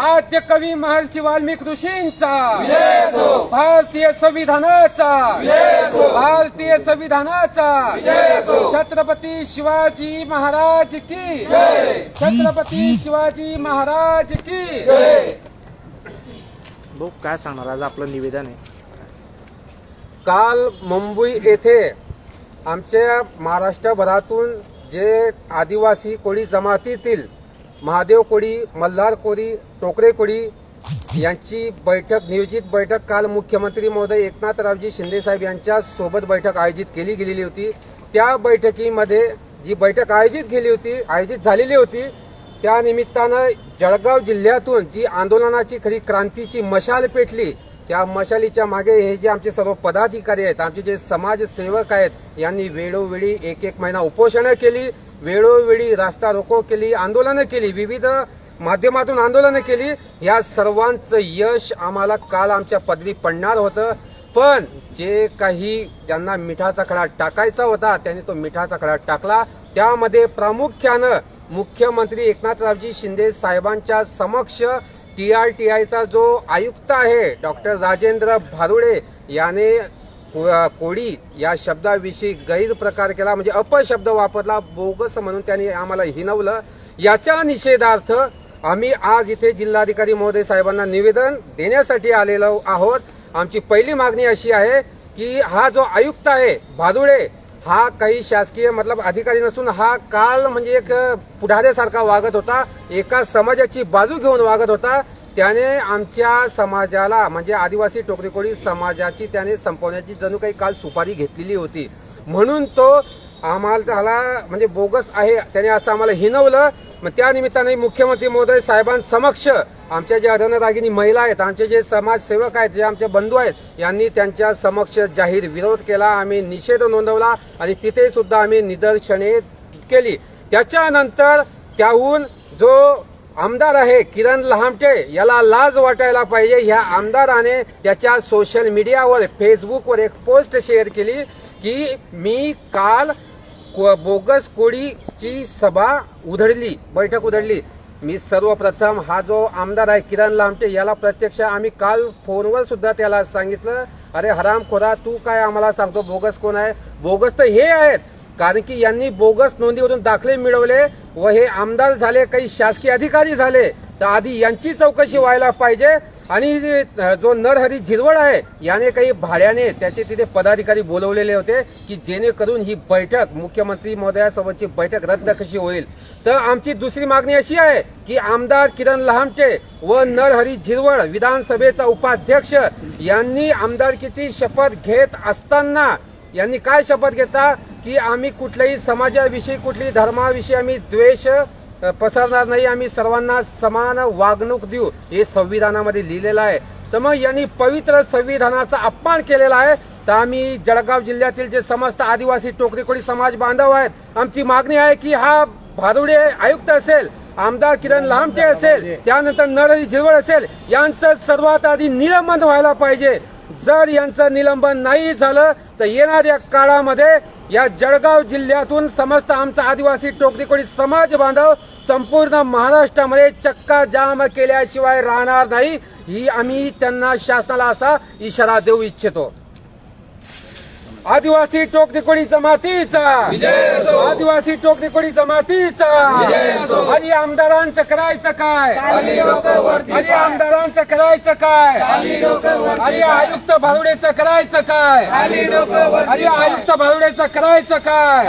आद्य कवी महर्षी वाल्मिकी ऋषींचा. भारतीय संविधानाचा. भारतीय संविधानाचा. छत्रपती शिवाजी महाराज की. छत्रपती शिवाजी महाराज की. भाऊ काय सांगणार आज आपलं निवेदन आहे. काल मुंबई येथे आमच्या महाराष्ट्रभरातून जे आदिवासी कोळी जमातीतील महादेव कोळी मल्हार कोळी टोकरे कोळी यांची बैठक नियोजित बैठक काल मुख्यमंत्री महोदय एकनाथरावजी शिंदे साहेब यांच्या सोबत बैठक आयोजित केली गेलेली होती. त्या बैठकीमध्ये जी बैठक आयोजित केली होती आयोजित झालेली होती त्या निमित्तानं जळगाव जिल्ह्यातून जी आंदोलनाची खरी क्रांतीची मशाल पेटली त्या मशालीच्या मागे हे जे आमचे सर्व पदाधिकारी आहेत आमचे जे समाजसेवक आहेत यांनी वेळोवेळी एक एक महिना उपोषणं केली वेळोवेळी रास्ता रोको केली आंदोलनं केली विविध माध्यमातून आंदोलनं केली. या सर्वांचं यश आम्हाला काल आमच्या पदरी पडणार होतं. पण जे काही ज्यांना मिठाचा खडा टाकायचा होता त्यांनी तो मिठाचा खडा टाकला. त्यामध्ये प्रामुख्यानं मुख्यमंत्री एकनाथरावजी शिंदे साहेबांच्या समक्ष टी आर टी आयचा जो आयुक्त आहे डॉक्टर राजेंद्र भारुडे याने कोडी या शब्दाविषयी गैरप्रकार केला म्हणजे अपशब्द वापरला बोगस म्हणून त्यांनी आम्हाला हिनवलं. याच्या निषेधार्थ आम्ही आज इथे जिल्हाधिकारी महोदय साहेबांना निवेदन देण्यासाठी आलेलो आहोत. आमची पहिली मागणी अशी आहे की हा जो आयुक्त आहे भादुळे हा काही शासकीय मतलब अधिकारी नसून हा काल म्हणजे एक पुढाऱ्यासारखा वागत होता. एका समाजाची बाजू घेऊन वागत होता. त्याने आमच्या समाजाला म्हणजे आदिवासी टोकरीकोळी समाजाची त्याने संपवण्याची जणू काही काल सुपारी घेतलेली होती. म्हणून तो आम्हाला त्याला म्हणजे बोगस आहे. त्याने असं आम्हाला हिनवलं. मग त्या निमित्ताने मुख्यमंत्री महोदय साहेबांसमक्ष आमच्या ज्या रणरागिनी महिला आहेत आमचे जे समाजसेवक आहेत जे आमचे बंधू आहेत यांनी त्यांच्या समक्ष जाहीर विरोध केला. आम्ही निषेध नोंदवला आणि तिथे सुद्धा आम्ही निदर्शने केली. त्याच्यानंतर त्याहून जो आमदार आहे किरण लहामटे याला लाज वाटायला पाहिजे. ह्या आमदाराने त्याच्या सोशल मीडियावर फेसबुकवर एक पोस्ट शेअर केली की मी काल बोगस कोळीची सभा उधळली बैठक उधळली. मी सर्वप्रथम हा जो आमदार आहे किरण लामटे याला प्रत्यक्ष आम्ही काल फोनवर सुद्धा त्याला सांगितलं अरे हराम खोरा तू काय आम्हाला सांगतो बोगस कोण आहे? बोगस तर हे आहेत कारण की यांनी बोगस नोंदीवरून दाखले मिळवले व हे आमदार झाले काही शासकीय अधिकारी झाले. तर आधी यांची चौकशी व्हायला पाहिजे. आणि जो नरहरी झिरवळ आहे याने काही भाड्याने त्याचे तिथे पदाधिकारी बोलवलेले होते की जेणेकरून ही बैठक मुख्यमंत्री महोदयासोबतची बैठक रद्द कशी होईल. तर आमची दुसरी मागणी अशी आहे की आमदार किरण लहामटे व नरहरी झिरवळ विधानसभेचा उपाध्यक्ष यांनी आमदारकीची शपथ घेत असताना यांनी काय शपथ घेता की आम्ही कुठल्याही समाजाविषयी कुठल्याही धर्माविषयी आम्ही द्वेष पसरणार नाही. आम्ही सर्वांना समान वागणूक देऊ. हे संविधानामध्ये लिहिलेलं आहे. तर मग यांनी पवित्र संविधानाचा अपमान केलेला आहे. तर आम्ही जळगाव जिल्ह्यातील जे समस्त आदिवासी टोकरीकोडी समाज बांधव आहेत आमची मागणी आहे की हा भारुडे आयुक्त असेल आमदार किरण लामटे असेल त्यानंतर नरहरी झिरवळ असेल यांचं सर्वात आधी निलंबन व्हायला पाहिजे. जर यांचं निलंबन नाही झालं तर येणाऱ्या काळामध्ये या जळगाव जिल्ह्यातून समस्त आमचा आदिवासी टोकरी समाज बांधव संपूर्ण महाराष्ट्रामध्ये चक्का जाम केल्याशिवाय राहणार नाही ही आम्ही त्यांना शासनाला असा इशारा देऊ इच्छितो. आदिवासी टोकरी जमातीचा आदिवासी टोकरी जमातीचा आणि आमदारांचं करायचं काय? आणि आमदारांचं करायचं काय? आणि आयुक्त भारुडेचं करायचं काय? आणि आयुक्त भारुडेचं करायचं काय?